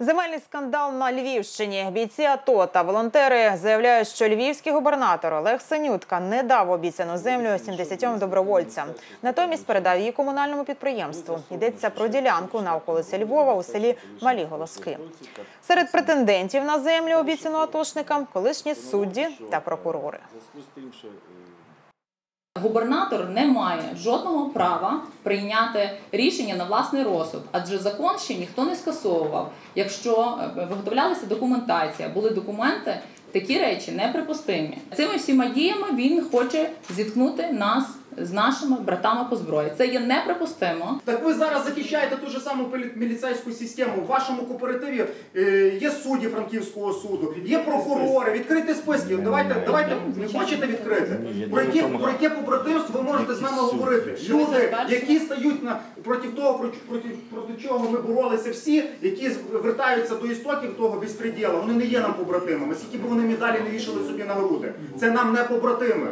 Земельний скандал на Львівщині. Бійці АТО та волонтери заявляють, що львівський губернатор Олег Синютка не дав обіцяну землю 70 добровольцям. Натомість передав її комунальному підприємству. Йдеться про ділянку на околиці Львова у селі Малі Голоски. Серед претендентів на землю обіцяну атошникам колишні судді та прокурори. Губернатор не має жодного права прийняти рішення на власний розсуд, адже закон ще ніхто не скасовував. Якщо е, виготовлялася документація, були документи, такі речі неприпустимі. Цими всіма діями він хоче зіткнути нас з нашими братами по зброї. Це є неприпустимо. Так ви зараз захищаєте ту ж саму міліцейську систему. В вашому кооперативі е, є судді Франківського суду, є прокурори, відкрити списки. Давайте, давайте не хочете відкрити. Про яке, про яке побратимство ви можете з нами говорити? Люди, які стають на проти того, проти, проти, проти чого ми боролися всі, які вертаються до істоків того безпреділу, вони не є нам побратимами. Скільки б вони медалі не вішали собі на груди. Це нам не побратими.